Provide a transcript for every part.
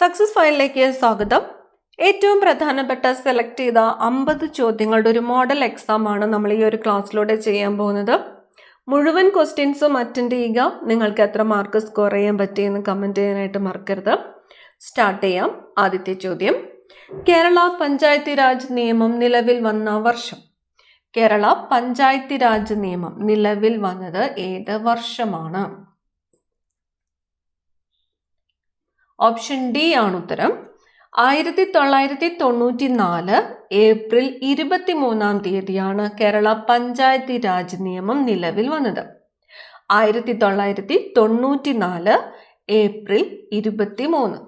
Success ഫയലിലേക്ക് സ്വാഗതം. ഏറ്റവും പ്രധാനപ്പെട്ട സെലക്ട് ചെയ്ത അമ്പത് ചോദ്യങ്ങളുടെ ഒരു മോഡൽ എക്സാം ആണ് നമ്മൾ ഈ ഒരു ക്ലാസ്സിലൂടെ ചെയ്യാൻ പോകുന്നത്. മുഴുവൻ ക്വസ്റ്റ്യൻസും അറ്റൻഡ് ചെയ്യുക. നിങ്ങൾക്ക് എത്ര മാർക്ക് സ്കോർ ചെയ്യാൻ പറ്റിയെന്ന് കമന്റ് ചെയ്യാനായിട്ട് മറക്കരുത്. സ്റ്റാർട്ട് ചെയ്യാം. ആദ്യത്തെ ചോദ്യം. കേരള പഞ്ചായത്തി രാജ് നിയമം നിലവിൽ വന്ന വർഷം. കേരള പഞ്ചായത്തി രാജ് നിയമം നിലവിൽ വന്നത് ഏത് വർഷമാണ്? ഓപ്ഷൻ ഡി ആണ് ഉത്തരം. ആയിരത്തി തൊള്ളായിരത്തി തൊണ്ണൂറ്റി നാല് ഏപ്രിൽ ഇരുപത്തി മൂന്നാം തീയതിയാണ് കേരള പഞ്ചായത്തി രാജ് നിയമം നിലവിൽ വന്നത്. ആയിരത്തി തൊള്ളായിരത്തി തൊണ്ണൂറ്റി നാല് ഏപ്രിൽ ഇരുപത്തി മൂന്ന്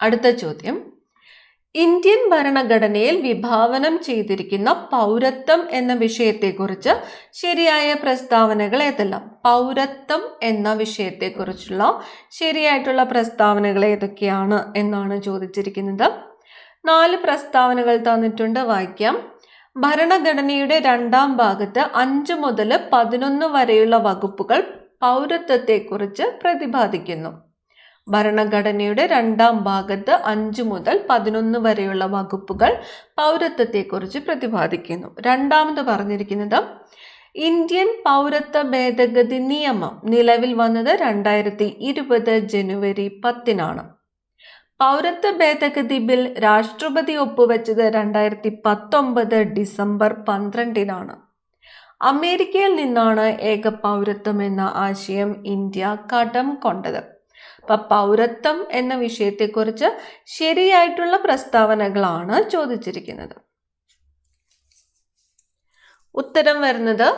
അടുത്ത ചോദ്യം. ഇന്ത്യൻ ഭരണഘടനയിൽ വിഭാവനം ചെയ്തിരിക്കുന്ന പൗരത്വം എന്ന വിഷയത്തെക്കുറിച്ച് ശരിയായ പ്രസ്താവനകൾ ഏതെല്ലാം? പൗരത്വം എന്ന വിഷയത്തെക്കുറിച്ചുള്ള ശരിയായിട്ടുള്ള പ്രസ്താവനകൾ ഏതൊക്കെയാണ് എന്നാണ് ചോദിച്ചിരിക്കുന്നത്. നാല് പ്രസ്താവനകൾ തന്നിട്ടുണ്ട് വായിക്കാം ഭരണഘടനയുടെ രണ്ടാം ഭാഗത്ത് അഞ്ച് മുതൽ പതിനൊന്ന് വരെയുള്ള വകുപ്പുകൾ പൗരത്വത്തെക്കുറിച്ച് പ്രതിപാദിക്കുന്നു. ഭരണഘടനയുടെ രണ്ടാം ഭാഗത്ത് അഞ്ചു മുതൽ പതിനൊന്ന് വരെയുള്ള വകുപ്പുകൾ പൗരത്വത്തെക്കുറിച്ച് പ്രതിപാദിക്കുന്നു. രണ്ടാമത് പറഞ്ഞിരിക്കുന്നത് ഇന്ത്യൻ പൗരത്വ ഭേദഗതി നിയമം നിലവിൽ വന്നത് രണ്ടായിരത്തി ഇരുപത് ജനുവരി പത്തിനാണ്. പൗരത്വ ഭേദഗതി ബിൽ രാഷ്ട്രപതി ഒപ്പുവെച്ചത് രണ്ടായിരത്തി പത്തൊമ്പത് ഡിസംബർ പന്ത്രണ്ടിനാണ്. അമേരിക്കയിൽ നിന്നാണ് ഏക പൗരത്വം എന്ന ആശയം ഇന്ത്യ കടം കൊണ്ടത്. അപ്പം പൗരത്വം എന്ന വിഷയത്തെക്കുറിച്ച് ശരിയായിട്ടുള്ള പ്രസ്താവനകളാണ് ചോദിച്ചിരിക്കുന്നത്. ഉത്തരം വരുന്നത്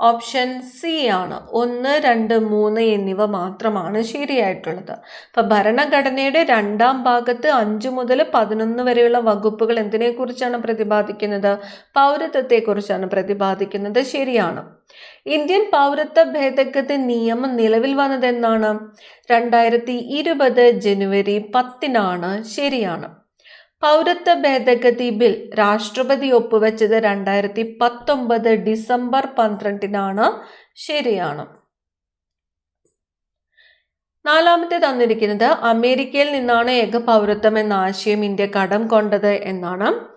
ഓപ്ഷൻ സി ആണ്. ഒന്ന് രണ്ട് മൂന്ന് എന്നിവ മാത്രമാണ് ശരിയായിട്ടുള്ളത്. അപ്പം ഭരണഘടനയുടെ രണ്ടാം ഭാഗത്ത് അഞ്ച് മുതൽ പതിനൊന്ന് വരെയുള്ള വകുപ്പുകൾ എന്തിനെക്കുറിച്ചാണ് പ്രതിപാദിക്കുന്നത്? പൗരത്വത്തെക്കുറിച്ചാണ് പ്രതിപാദിക്കുന്നത്. ശരിയാണ്. ഇന്ത്യൻ പൗരത്വ ഭേദഗതി നിയമം നിലവിൽ വന്നത് എന്നാണ് രണ്ടായിരത്തി ഇരുപത് ജനുവരി പത്തിനാണ്. ശരിയാണ്. പൗരത്വ ഭേദഗതി ബിൽ രാഷ്ട്രപതി ഒപ്പുവെച്ചത് രണ്ടായിരത്തി പത്തൊമ്പത് ഡിസംബർ പന്ത്രണ്ടിനാണ്. ശരിയാണ്. നാലാമത്തെ തന്നിരിക്കുന്നത് അമേരിക്കയിൽ നിന്നാണ് ഏക പൗരത്വം എന്ന ആശയം ഇന്ത്യ കടം കൊണ്ടത് എന്നാണ്.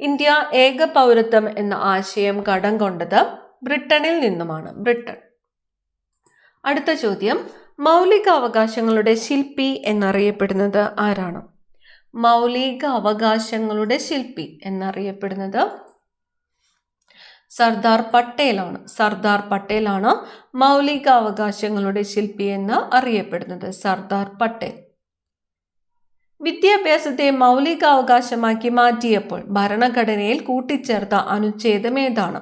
ഇന്ത്യ ഏക പൗരത്വം എന്ന ആശയം കടം കൊണ്ടത് ബ്രിട്ടനിൽ നിന്നുമാണ്. ബ്രിട്ടൻ. അടുത്ത ചോദ്യം മൗലിക അവകാശങ്ങളുടെ ശില്പി എന്നറിയപ്പെടുന്നത് ആരാണ്? മൗലിക അവകാശങ്ങളുടെ ശില്പി എന്നറിയപ്പെടുന്നത് സർദാർ പട്ടേലാണ്. സർദാർ പട്ടേലാണ് മൗലിക അവകാശങ്ങളുടെ ശില്പി എന്ന് അറിയപ്പെടുന്നത്. സർദാർ പട്ടേൽ. വിദ്യാഭ്യാസത്തെ മൗലികാവകാശമാക്കി മാറ്റിയപ്പോൾ ഭരണഘടനയിൽ കൂട്ടിച്ചേർത്ത അനുച്ഛേദം ഏതാണ്?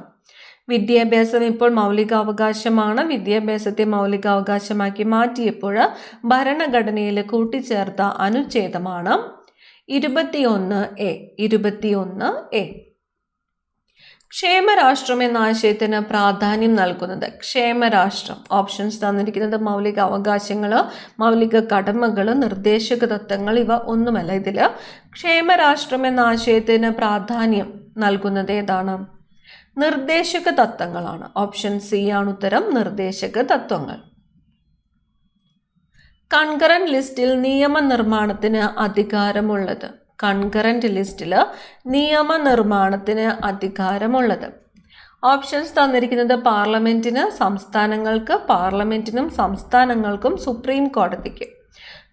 വിദ്യാഭ്യാസം ഇപ്പോൾ മൗലികാവകാശമാണ് വിദ്യാഭ്യാസത്തെ മൗലികാവകാശമാക്കി മാറ്റിയപ്പോൾ ഭരണഘടനയിൽ കൂട്ടിച്ചേർത്ത അനുച്ഛേദമാണ് ഇരുപത്തിയൊന്ന് എ ഇരുപത്തിയൊന്ന് എ. ക്ഷേമരാഷ്ട്രം എന്ന ആശയത്തിന് പ്രാധാന്യം നൽകുന്നത് ക്ഷേമരാഷ്ട്രം. ഓപ്ഷൻസ് തന്നിരിക്കുന്നത് മൗലിക അവകാശങ്ങൾ മൗലിക കടമകൾ നിർദ്ദേശക തത്വങ്ങൾ ഇവ ഒന്നുമല്ല. ഇതിൽ ക്ഷേമരാഷ്ട്രം എന്ന ആശയത്തിന് പ്രാധാന്യം നൽകുന്നത് ഏതാണ്? നിർദ്ദേശക തത്വങ്ങളാണ്. ഓപ്ഷൻ സി ആണ് ഉത്തരം. നിർദ്ദേശക തത്വങ്ങൾ. കൺകറന്റ് ലിസ്റ്റിൽ നിയമനിർമ്മാണത്തിന് അധികാരമുള്ളത്. കൺകറന്റ് ലിസ്റ്റിൽ നിയമനിർമ്മാണത്തിന് അധികാരമുള്ളത്. ഓപ്ഷൻസ് തന്നിരിക്കുന്നത് പാർലമെന്റിന് സംസ്ഥാനങ്ങൾക്ക് പാർലമെന്റിനും സംസ്ഥാനങ്ങൾക്കും സുപ്രീം കോടതിക്ക്.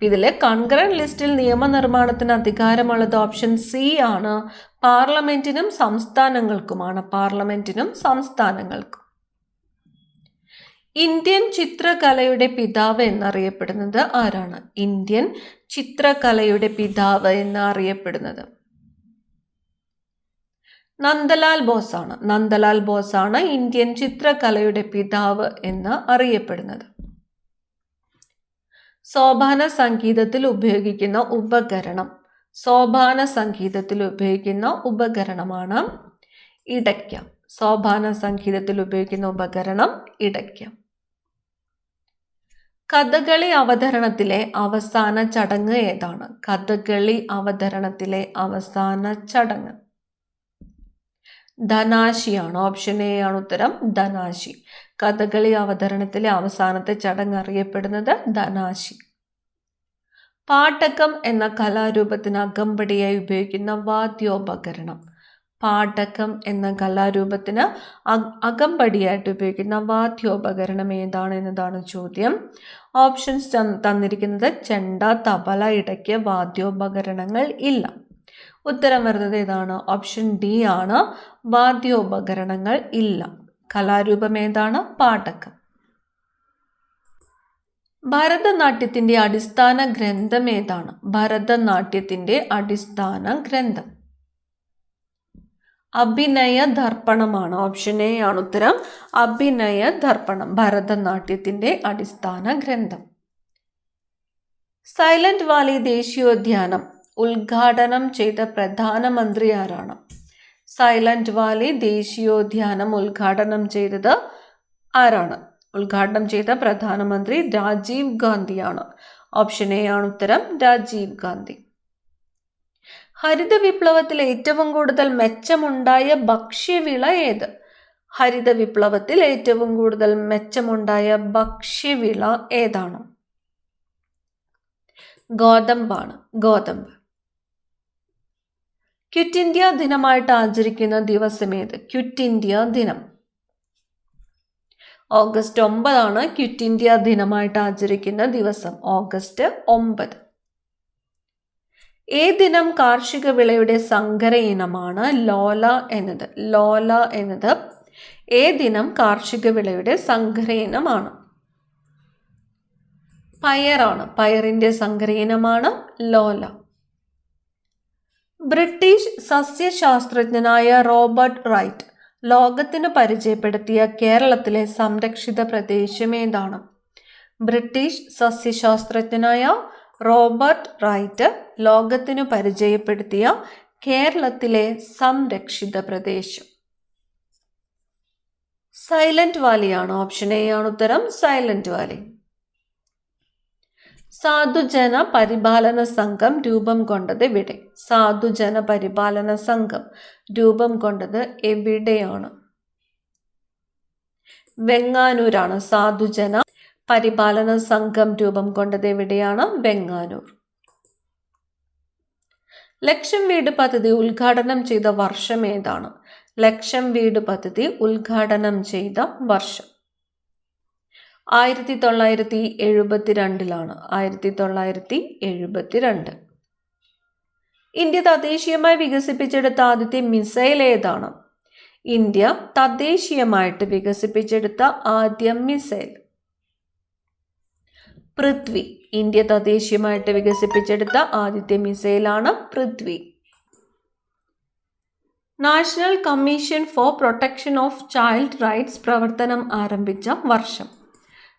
ഇതിൽ കൺകറന്റ് ലിസ്റ്റിൽ നിയമനിർമ്മാണത്തിന് അധികാരമുള്ളത് ഓപ്ഷൻ സി ആണ്. പാർലമെന്റിനും സംസ്ഥാനങ്ങൾക്കുമാണ്. പാർലമെന്റിനും സംസ്ഥാനങ്ങൾക്കും. ഇന്ത്യൻ ചിത്രകലയുടെ പിതാവ് എന്നറിയപ്പെടുന്നത് ആരാണ്? ഇന്ത്യൻ ചിത്രകലയുടെ പിതാവ് എന്നറിയപ്പെടുന്നത്. നന്ദലാൽ ബോസാണ്. നന്ദലാൽ ബോസാണ് ഇന്ത്യൻ ചിത്രകലയുടെ പിതാവ് എന്ന് അറിയപ്പെടുന്നത്. സോപാന സംഗീതത്തിൽ ഉപയോഗിക്കുന്ന ഉപകരണം. സോപാന സംഗീതത്തിൽ ഉപയോഗിക്കുന്ന ഉപകരണമാണ് ഇടയ്ക്ക. സോപാന സംഗീതത്തിൽ ഉപയോഗിക്കുന്ന ഉപകരണം ഇടയ്ക്ക. കഥകളി അവതരണത്തിലെ അവസാന ചടങ്ങ് ഏതാണ്? കഥകളി അവതരണത്തിലെ അവസാന ചടങ്ങ്. ധനാശിയാണ്. ഓപ്ഷൻ എ ആണ് ഉത്തരം. ധനാശി. കഥകളി അവതരണത്തിലെ അവസാനത്തെ ചടങ്ങ് അറിയപ്പെടുന്നത് ധനാശി. പാട്ടകം എന്ന കലാരൂപത്തിന് അകമ്പടിയായി ഉപയോഗിക്കുന്ന വാദ്യോപകരണം. പാട്ടകം എന്ന കലാരൂപത്തിന് അകമ്പടിയായിട്ട് ഉപയോഗിക്കുന്ന വാദ്യോപകരണം ഏതാണ് എന്നതാണ് ചോദ്യം. ഓപ്ഷൻസ് തന്നിരിക്കുന്നത് ചെണ്ട തബല ഇടയ്ക്ക് വാദ്യോപകരണങ്ങൾ ഇല്ല. ഉത്തരം വരുന്നത് ഏതാണ്? ഓപ്ഷൻ ഡി ആണ്. വാദ്യോപകരണങ്ങൾ ഇല്ല. കലാരൂപം ഏതാണ്? പാട്ടകം ഭരതനാട്യത്തിന്റെ അടിസ്ഥാന ഗ്രന്ഥം ഏതാണ്? ഭരതനാട്യത്തിന്റെ അടിസ്ഥാന ഗ്രന്ഥം. അഭിനയ ദർപ്പണമാണ്. ഓപ്ഷൻ എ ആണ് ഉത്തരം. അഭിനയ ദർപ്പണം ഭരതനാട്യത്തിന്റെ അടിസ്ഥാന ഗ്രന്ഥം. സൈലന്റ് വാലി ദേശീയോദ്യാനം ഉദ്ഘാടനം ചെയ്ത പ്രധാനമന്ത്രി ആരാണ്? സൈലന്റ് വാലി ദേശീയോദ്യാനം ഉദ്ഘാടനം ചെയ്തത് ആരാണ്? ഉദ്ഘാടനം ചെയ്ത പ്രധാനമന്ത്രി രാജീവ് ഗാന്ധിയാണ്. ഓപ്ഷൻ എ ആണ് ഉത്തരം. രാജീവ് ഗാന്ധി. ഹരിത വിപ്ലവത്തിൽ ഏറ്റവും കൂടുതൽ മെച്ചമുണ്ടായ ഭക്ഷ്യവിള ഏത്? ഹരിത വിപ്ലവത്തിൽ ഏറ്റവും കൂടുതൽ മെച്ചമുണ്ടായ ഭക്ഷ്യവിള ഏതാണ്? ഗോതമ്പാണ്. ഗോതമ്പ്. ക്വിറ്റ് ഇന്ത്യ ദിനമായിട്ട് ആചരിക്കുന്ന ദിവസം ഏത്? ക്വിറ്റ് ഇന്ത്യ ദിനം. ഓഗസ്റ്റ് ഒമ്പതാണ് ക്വിറ്റ് ഇന്ത്യ ദിനമായിട്ട് ആചരിക്കുന്ന ദിവസം. ഓഗസ്റ്റ് ഒമ്പത്. ഏ ദിനം കാർഷിക വിളയുടെ സങ്കര ഇനമാണ് ലോല എന്നത്. ലോല എന്നത് ഏ ദിനം കാർഷിക വിളയുടെ സങ്കര ഇനമാണ്. പയറാണ്. പയറിന്റെ സങ്കര ഇനമാണ് ലോല. ബ്രിട്ടീഷ് സസ്യശാസ്ത്രജ്ഞനായ റോബർട്ട് റൈറ്റ് ലോകത്തിന് പരിചയപ്പെടുത്തിയ കേരളത്തിലെ സംരക്ഷിത പ്രദേശം ഏതാണ്? ബ്രിട്ടീഷ് സസ്യശാസ്ത്രജ്ഞനായ റോബർട്ട് റൈറ്റ് ലോകത്തിനു പരിചയപ്പെടുത്തിയ കേരളത്തിലെ സംരക്ഷിത പ്രദേശം. സൈലന്റ് വാലിയാണ് ഓപ്ഷൻ എ ആണ് ഉത്തരം. Silent Valley. സാധുജന പരിപാലന സംഘം രൂപം കൊണ്ടത് എവിടെ? സാധുജന പരിപാലന സംഘം രൂപം കൊണ്ടത് എവിടെയാണ്? വെങ്ങാനൂരാണ് സാധുജന പരിപാലന സംഘം രൂപം കൊണ്ടത് എവിടെയാണ്? വെങ്ങാനൂർ ലക്ഷം വീട് പദ്ധതി ഉദ്ഘാടനം ചെയ്ത വർഷം ഏതാണ്? ലക്ഷം വീട് പദ്ധതി ഉദ്ഘാടനം ചെയ്ത വർഷം. ആയിരത്തി തൊള്ളായിരത്തി എഴുപത്തിരണ്ടിലാണ് ആയിരത്തി തൊള്ളായിരത്തി എഴുപത്തിരണ്ട് ഇന്ത്യ തദ്ദേശീയമായി വികസിപ്പിച്ചെടുത്ത ആദ്യത്തെ മിസൈൽ ഏതാണ്? ഇന്ത്യ തദ്ദേശീയമായിട്ട് വികസിപ്പിച്ചെടുത്ത ആദ്യ മിസൈൽ. പൃഥ്വി. ഇന്ത്യ തദ്ദേശീയമായിട്ട് വികസിപ്പിച്ചെടുത്ത ആദ്യത്തെ മിസൈലാണ് Prithvi. National Commission for Protection of Child Rights പ്രവർത്തനം ആരംഭിച്ച വർഷം.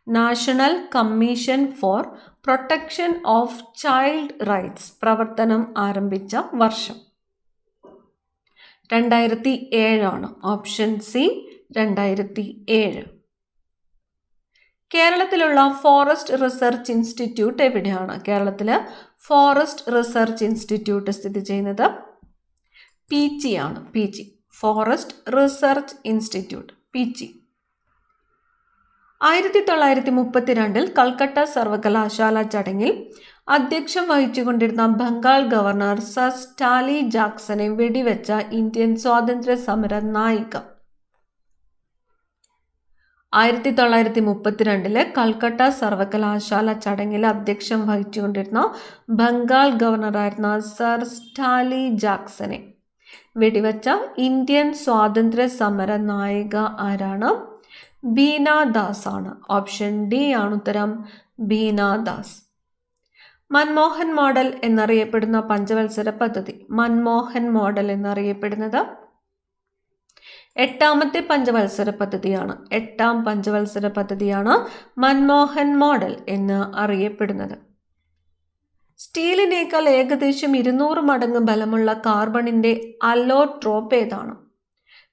National Commission for Protection of Child Rights പ്രവർത്തനം ആരംഭിച്ച വർഷം. രണ്ടായിരത്തി ഏഴാണ്. ഓപ്ഷൻ സി രണ്ടായിരത്തി ഏഴ്. കേരളത്തിലുള്ള ഫോറസ്റ്റ് റിസർച്ച് ഇൻസ്റ്റിറ്റ്യൂട്ട് എവിടെയാണ്? കേരളത്തിൽ ഫോറസ്റ്റ് റിസർച്ച് ഇൻസ്റ്റിറ്റ്യൂട്ട് സ്ഥിതി ചെയ്യുന്നത് പി ജി ആണ്. P G forest research institute. P G ആയിരത്തി തൊള്ളായിരത്തി മുപ്പത്തിരണ്ടിൽ കൽക്കട്ട സർവകലാശാല ചടങ്ങിൽ അധ്യക്ഷം വഹിച്ചുകൊണ്ടിരുന്ന ബംഗാൾ ഗവർണർ സർ സ്റ്റാലി ജാക്സനെ വെടിവെച്ച ഇന്ത്യൻ സ്വാതന്ത്ര്യ സമര നായിക. ആയിരത്തി തൊള്ളായിരത്തി മുപ്പത്തിരണ്ടിലെ കൽക്കട്ട സർവകലാശാല ചടങ്ങിൽ അധ്യക്ഷം വഹിച്ചുകൊണ്ടിരുന്ന ബംഗാൾ ഗവർണറായിരുന്ന സർ സ്റ്റാലി ജാക്സനെ. വെടിവെച്ച ഇന്ത്യൻ സ്വാതന്ത്ര്യ സമര നായിക ആരാണ്? ബീന ദാസ് ആണ് ഓപ്ഷൻ ഡി ആണ് ഉത്തരം ബീന ദാസ്. മൻമോഹൻ മോഡൽ എന്നറിയപ്പെടുന്ന പഞ്ചവത്സര പദ്ധതി. മൻമോഹൻ മോഡൽ എന്നറിയപ്പെടുന്നത് എട്ടാമത്തെ പഞ്ചവത്സര പദ്ധതിയാണ്. എട്ടാം പഞ്ചവത്സര പദ്ധതിയാണ് മൻമോഹൻ മോഡൽ എന്ന് അറിയപ്പെടുന്നത്. സ്റ്റീലിനേക്കാൾ ഏകദേശം ഇരുന്നൂറ് മടങ്ങ് ബലമുള്ള കാർബണിന്റെ അലോട്രോപ്പ് ഏതാണ്?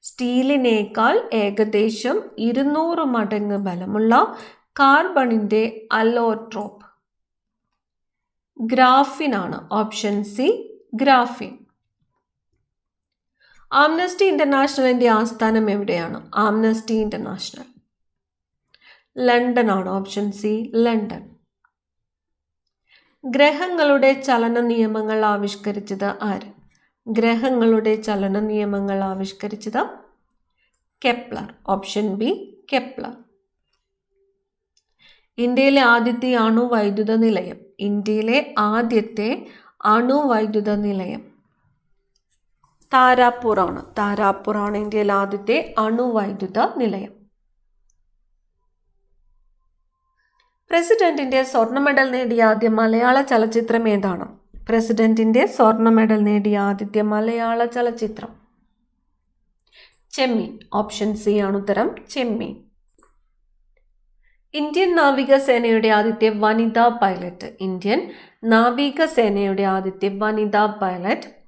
സ്റ്റീലിനേക്കാൾ ഏകദേശം ഇരുന്നൂറ് മടങ്ങ് ബലമുള്ള കാർബണിന്റെ അലോട്രോപ്പ്. ഗ്രാഫിനാണ് ഓപ്ഷൻ സി ഗ്രാഫിൻ. ആംനസ്റ്റി ഇന്റർനാഷണലിന്റെ ആസ്ഥാനം എവിടെയാണ്? Amnesty International. ലണ്ടൻ ആണ് ഓപ്ഷൻ സി ലണ്ടൻ. ഗ്രഹങ്ങളുടെ ചലന നിയമങ്ങൾ ആവിഷ്കരിച്ചത് ആര്? ഗ്രഹങ്ങളുടെ ചലന നിയമങ്ങൾ ആവിഷ്കരിച്ചത് കെപ്ലർ. Option B Kepler. ഇന്ത്യയിലെ ആദ്യത്തെ അണുവൈദ്യുത നിലയം. ഇന്ത്യയിലെ ആദ്യത്തെ അണുവൈദ്യുത നിലയം. താരാപ്പൂറാണ് താരാപൂർ ഇന്ത്യയിലെ ആദ്യത്തെ അണുവൈദ്യുത നിലയം. പ്രസിഡന്റിന്റെ സ്വർണ മെഡൽ നേടിയ ആദ്യ മലയാള ചലച്ചിത്രം ഏതാണ്? പ്രസിഡന്റിന്റെ സ്വർണ മെഡൽ നേടിയ ആദ്യത്തെ മലയാള ചലച്ചിത്രം. ചെമ്മീൻ. ഓപ്ഷൻ സി ആണ് ഉത്തരം ചെമ്മീൻ. ഇന്ത്യൻ നാവികസേനയുടെ ആദ്യത്തെ വനിതാ പൈലറ്റ്. ഇന്ത്യൻ നാവികസേനയുടെ ആദ്യത്തെ വനിതാ പൈലറ്റ്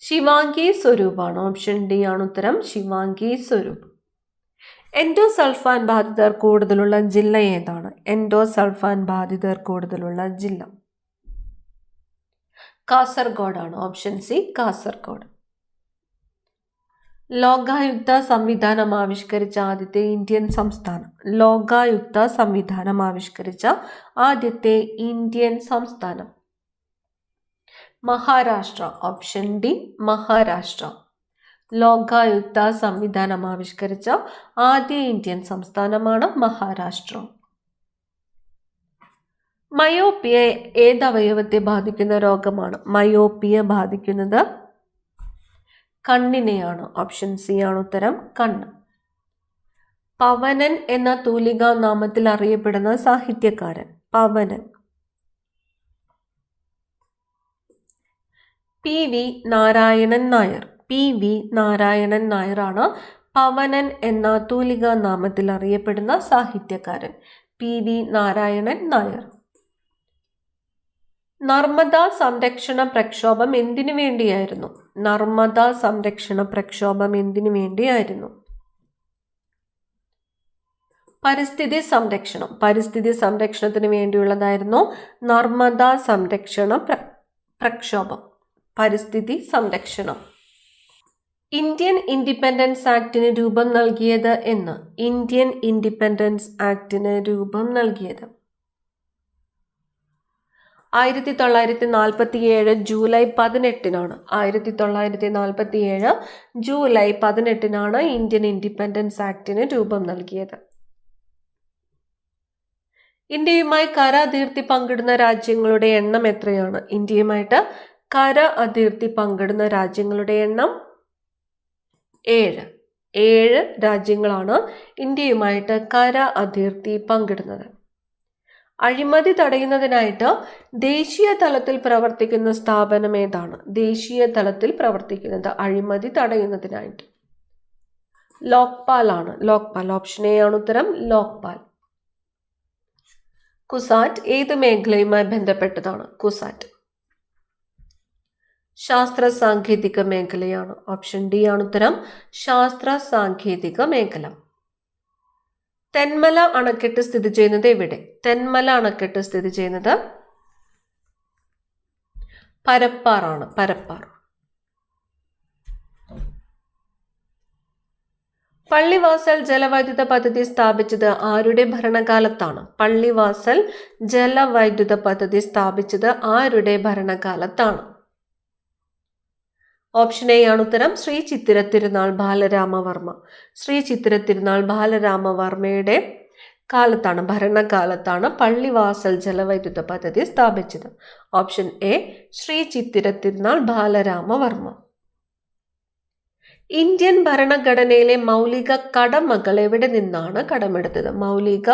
ശിവാംഗി സ്വരൂപാണ് ഓപ്ഷൻ ഡി ആണ് ഉത്തരം ശിവാംഗി സ്വരൂപ്. എൻഡോസൾഫാൻ ബാധിതർ കൂടുതലുള്ള ജില്ല ഏതാണ്? എൻഡോസൾഫാൻ ബാധിതർ കൂടുതലുള്ള ജില്ല. കാസർഗോഡാണ്. Option C Kasaragod. ലോകായുക്ത സംവിധാനം ആവിഷ്കരിച്ച ആദ്യത്തെ ഇന്ത്യൻ സംസ്ഥാനം. ലോകായുക്ത സംവിധാനം ആവിഷ്കരിച്ച ആദ്യത്തെ ഇന്ത്യൻ സംസ്ഥാനം. Maharashtra option D Maharashtra. Lokayukta സംവിധാനം ആവിഷ്കരിച്ച ആദ്യ ഇന്ത്യൻ സംസ്ഥാനമാണ് മഹാരാഷ്ട്ര. മയോപ്പിയ ഏത് അവയവത്തെ ബാധിക്കുന്ന രോഗമാണ്? മയോപ്പിയ ബാധിക്കുന്നത് കണ്ണിനെയാണ്. ഓപ്ഷൻ സി ആണ് ഉത്തരം കണ്ണ്. പവനൻ എന്ന തൂലികാ നാമത്തിൽ അറിയപ്പെടുന്ന സാഹിത്യകാരൻ Pavanan. P V Narayanan Nair. P V Narayanan നായറാണ് Pavanan എന്ന തൂലിക നാമത്തിൽ അറിയപ്പെടുന്ന സാഹിത്യകാരൻ. P V Narayanan Nair. Narmada സംരക്ഷണ പ്രക്ഷോഭം എന്തിനു വേണ്ടിയായിരുന്നു? നർമ്മദ സംരക്ഷണ പ്രക്ഷോഭം എന്തിനു വേണ്ടിയായിരുന്നു? പരിസ്ഥിതി സംരക്ഷണം. പരിസ്ഥിതി സംരക്ഷണത്തിന് വേണ്ടിയുള്ളതായിരുന്നു നർമ്മദ സംരക്ഷണ പ്രക്ഷോഭം. പരിസ്ഥിതി സംരക്ഷണം. ഇന്ത്യൻ ഇൻഡിപെൻഡൻസ് ആക്ടിന് രൂപം നൽകിയത് എന്ന് ഇന്ത്യൻ ഇൻഡിപെൻഡൻസ് ആക്ടിന് രൂപം നൽകിയത്. ആയിരത്തി തൊള്ളായിരത്തി നാൽപ്പത്തി ഏഴ് ജൂലൈ പതിനെട്ടിനാണ്. ആയിരത്തി തൊള്ളായിരത്തി നാൽപ്പത്തി ഏഴ് ജൂലൈ പതിനെട്ടിനാണ് ഇന്ത്യൻ ഇൻഡിപെൻഡൻസ് ആക്ടിന് രൂപം നൽകിയത്. ഇന്ത്യയുമായി കര അതിർത്തി പങ്കിടുന്ന രാജ്യങ്ങളുടെ എണ്ണം എത്രയാണ്? ഇന്ത്യയുമായിട്ട് കര അതിർത്തി പങ്കിടുന്ന രാജ്യങ്ങളുടെ എണ്ണം ഏഴ്. ഏഴ് രാജ്യങ്ങളാണ് ഇന്ത്യയുമായിട്ട് കര അതിർത്തി പങ്കിടുന്നത്. അഴിമതി തടയുന്നതിനായിട്ട് ദേശീയ തലത്തിൽ പ്രവർത്തിക്കുന്ന സ്ഥാപനം ഏതാണ്? ദേശീയ തലത്തിൽ പ്രവർത്തിക്കുന്നത് അഴിമതി തടയുന്നതിനായിട്ട്. ലോക്പാൽ ആണ് ലോക്പാൽ. ഓപ്ഷൻ എ ആണ് ഉത്തരം ലോക്പാൽ. കുസാറ്റ് ഏത് മേഖലയുമായി ബന്ധപ്പെട്ടതാണ്? കുസാറ്റ്. ശാസ്ത്ര സാങ്കേതിക മേഖലയാണ്. ഓപ്ഷൻ ഡി ആണ് ഉത്തരം. ശാസ്ത്ര സാങ്കേതിക മേഖല. തെന്മല അണക്കെട്ട് സ്ഥിതി ചെയ്യുന്നത് എവിടെ? തെന്മല അണക്കെട്ട് സ്ഥിതി ചെയ്യുന്നത് പരപ്പാറാണ്. പരപ്പാർ. പള്ളിവാസൽ ജലവൈദ്യുത പദ്ധതി സ്ഥാപിച്ചത് ആരുടെ ഭരണകാലത്താണ്? പള്ളിവാസൽ ജലവൈദ്യുത പദ്ധതി സ്ഥാപിച്ചത് ആരുടെ ഭരണകാലത്താണ്? ഓപ്ഷൻ എ ആണ് ഉത്തരം. ശ്രീ ചിത്തിര തിരുനാൾ ബാലരാമവർമ്മ. ശ്രീ ചിത്തിര തിരുനാൾ ബാലരാമവർമ്മയുടെ കാലത്താണ് ഭരണകാലത്താണ് പള്ളിവാസൽ ജലവൈദ്യുത പദ്ധതി സ്ഥാപിച്ചത്. Option A Shri Chithira Thirunal Balarama Varma. Indian ഭരണഘടനയിലെ മൗലിക കടമകൾ എവിടെ നിന്നാണ് കടമെടുത്തത്? മൗലിക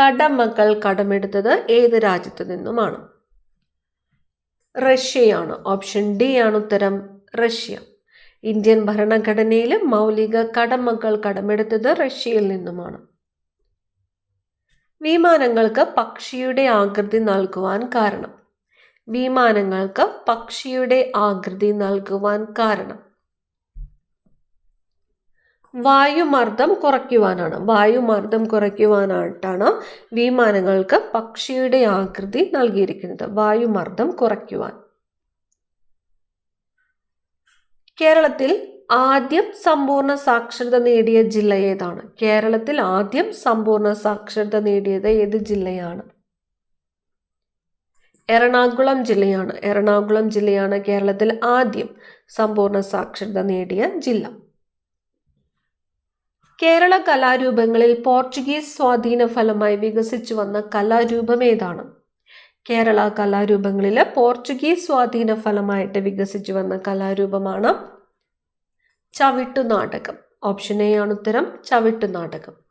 കടമകൾ കടമെടുത്തത് ഏത് രാജ്യത്തു നിന്നുമാണ്? റഷ്യയാണ്. ഓപ്ഷൻ ഡി ആണ് ഉത്തരം. റഷ്യ. ഇന്ത്യൻ ഭരണഘടനയിലെ മൗലിക കടമകൾ കടമെടുത്തത് റഷ്യയിൽ നിന്നുമാണ്. വിമാനങ്ങൾക്ക് പക്ഷിയുടെ ആകൃതി നൽകുവാൻ കാരണം. വിമാനങ്ങൾക്ക് പക്ഷിയുടെ ആകൃതി നൽകുവാൻ കാരണം. വായുമർദ്ദം കുറയ്ക്കുവാനാണ്. വായുമർദ്ദം കുറയ്ക്കുവാനായിട്ടാണ് വിമാനങ്ങൾക്ക് പക്ഷിയുടെ ആകൃതി നൽകിയിരിക്കുന്നത്. വായുമർദ്ദം കുറയ്ക്കുവാൻ. കേരളത്തിൽ ആദ്യം സമ്പൂർണ സാക്ഷരത നേടിയ ജില്ല ഏതാണ്? കേരളത്തിൽ ആദ്യം സമ്പൂർണ സാക്ഷരത നേടിയത് ഏത് ജില്ലയാണ്? എറണാകുളം ജില്ലയാണ്. എറണാകുളം ജില്ലയാണ് കേരളത്തിൽ ആദ്യം സമ്പൂർണ സാക്ഷരത നേടിയ ജില്ല. കേരള കലാരൂപങ്ങളിൽ പോർച്ചുഗീസ് സ്വാധീന ഫലമായി വികസിച്ചു വന്ന കലാരൂപം ഏതാണ്? കേരള കലാരൂപങ്ങളിൽ പോർച്ചുഗീസ് സ്വാധീന ഫലമായിട്ട് വികസിച്ചു വന്ന കലാരൂപമാണ് ചവിട്ടുനാടകം ഓപ്ഷൻ എ ആണ് ഉത്തരം ചവിട്ടുനാടകം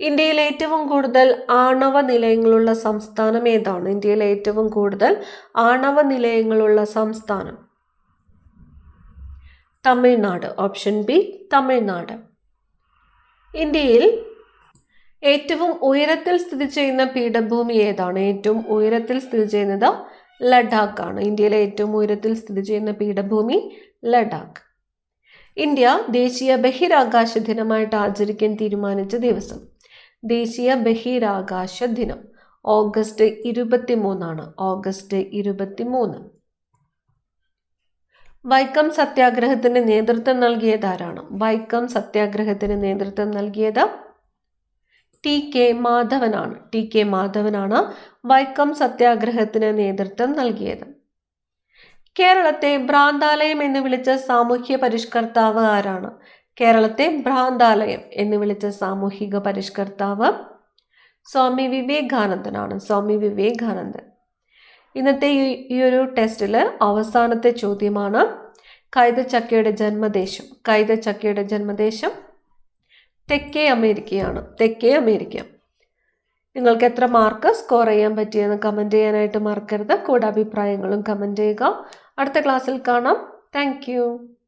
ഇന്ത്യയിൽ ഏറ്റവും കൂടുതൽ ആണവ നിലയങ്ങളുള്ള സംസ്ഥാനം ഏതാണ്? ഇന്ത്യയിൽ ഏറ്റവും കൂടുതൽ ആണവ നിലയങ്ങളുള്ള സംസ്ഥാനം തമിഴ്നാട്. Option B Tamil Nadu. ഇന്ത്യയിൽ ഏറ്റവും ഉയരത്തിൽ സ്ഥിതി ചെയ്യുന്ന പീഠഭൂമി ഏതാണ്? ഏറ്റവും ഉയരത്തിൽ സ്ഥിതി ചെയ്യുന്നത് ലഡാക്ക് ആണ് ഇന്ത്യയിലെ ഏറ്റവും ഉയരത്തിൽ സ്ഥിതി ചെയ്യുന്ന പീഠഭൂമി ലഡാക്ക്. ഇന്ത്യ ദേശീയ ബഹിരാകാശ ദിനമായിട്ട് ആചരിക്കാൻ തീരുമാനിച്ച ദിവസം. ദേശീയ ബഹിരാകാശ ദിനം. ഓഗസ്റ്റ് ഇരുപത്തി മൂന്നാണ് ഓഗസ്റ്റ് ഇരുപത്തി മൂന്ന് വൈക്കം സത്യാഗ്രഹത്തിന് നേതൃത്വം നൽകിയത് ആരാണ്? വൈക്കം സത്യാഗ്രഹത്തിന് നേതൃത്വം നൽകിയത് ടി കെ മാധവനാണ്. ടി കെ മാധവനാണ് വൈക്കം സത്യാഗ്രഹത്തിന് നേതൃത്വം നൽകിയത്. കേരളത്തെ ഭ്രാന്താലയം എന്ന് വിളിച്ച സാമൂഹ്യ പരിഷ്കർത്താവ് ആരാണ്? കേരളത്തെ ഭ്രാന്താലയം എന്ന് വിളിച്ച സാമൂഹിക പരിഷ്കർത്താവ് സ്വാമി വിവേകാനന്ദനാണ്. സ്വാമി വിവേകാനന്ദൻ. ഇന്നത്തെ ഈ- ഒരു ടെസ്റ്റിൽ അവസാനത്തെ ചോദ്യമാണ് കൈതച്ചക്കയുടെ ജന്മദേശം. കൈതച്ചക്കയുടെ ജന്മദേശം തെക്കേ അമേരിക്കയാണ്. തെക്കേ അമേരിക്ക. നിങ്ങൾക്ക് എത്ര മാർക്ക് സ്കോർ ചെയ്യാൻ പറ്റിയെന്ന് കമന്റ് ചെയ്യാനായിട്ട് മറക്കരുത്. കൂടെ അഭിപ്രായങ്ങളും കമന്റ് ചെയ്യുക. അടുത്ത ക്ലാസ്സിൽ കാണാം. താങ്ക്